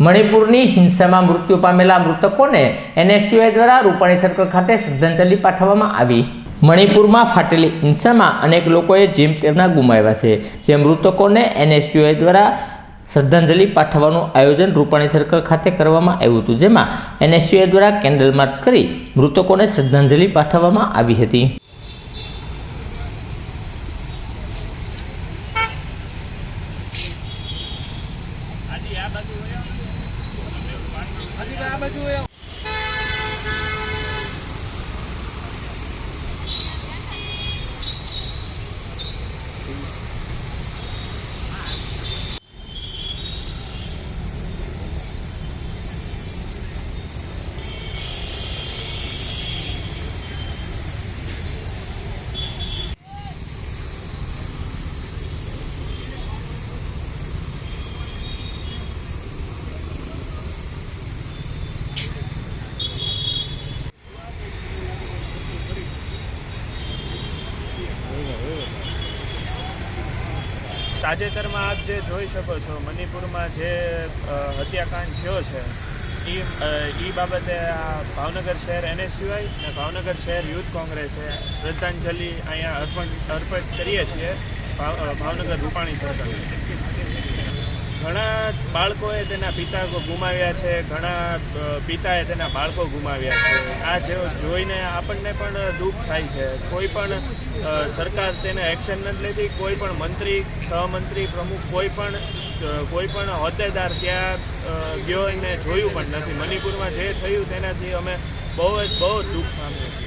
મણિપુરની હિંસામાં મૃત્યુ પામેલા મૃતકોને એનએસયુઆઈ દ્વારા રૂપાણી સર્કલ ખાતે શ્રદ્ધાંજલિ પાઠવવામાં આવી. મણિપુરમાં ફાટેલી હિંસામાં અનેક લોકોએ જીમ તેમના ગુમાવ્યા છે જે મૃતકોને એનએસયુઆઈ દ્વારા શ્રદ્ધાંજલિ પાઠવવાનું આયોજન રૂપાણી સર્કલ ખાતે કરવામાં આવ્યું હતું, જેમાં એનએસયુઆઈ દ્વારા કેન્ડલ માર્ચ કરી મૃતકોને શ્રદ્ધાંજલિ પાઠવવામાં આવી હતી. હજી આ બાજુ હોય તાજેતરમાં આપ જે જોઈ શકો છો, મણિપુરમાં જે હત્યાકાંડ થયો છે, એ એ બાબતે આ ભાવનગર શહેર એનએસયુઆઈ અને ભાવનગર શહેર યુથ કોંગ્રેસે શ્રદ્ધાંજલિ અહીંયા અર્પણ અર્પણ કરીએ છીએ ભાવનગર રૂપાણી સર્કલ ઘણા બાળકોએ તેના પિતા ગુમાવ્યા છે, ઘણા પિતાએ તેના બાળકો ગુમાવ્યા છે. આ જે જોઈને આપણને પણ દુઃખ થાય છે. કોઈ પણ સરકાર તેને એક્શન નથી લેતી, કોઈ પણ મંત્રી, સહમંત્રી, પ્રમુખ કોઈ પણ કોઈ પણ હોદ્દેદાર ત્યાં ગયો એને જોયું પણ નથી. મણિપુરમાં જે થયું તેનાથી અમે બહુ જ, બહુ દુઃખ છીએ.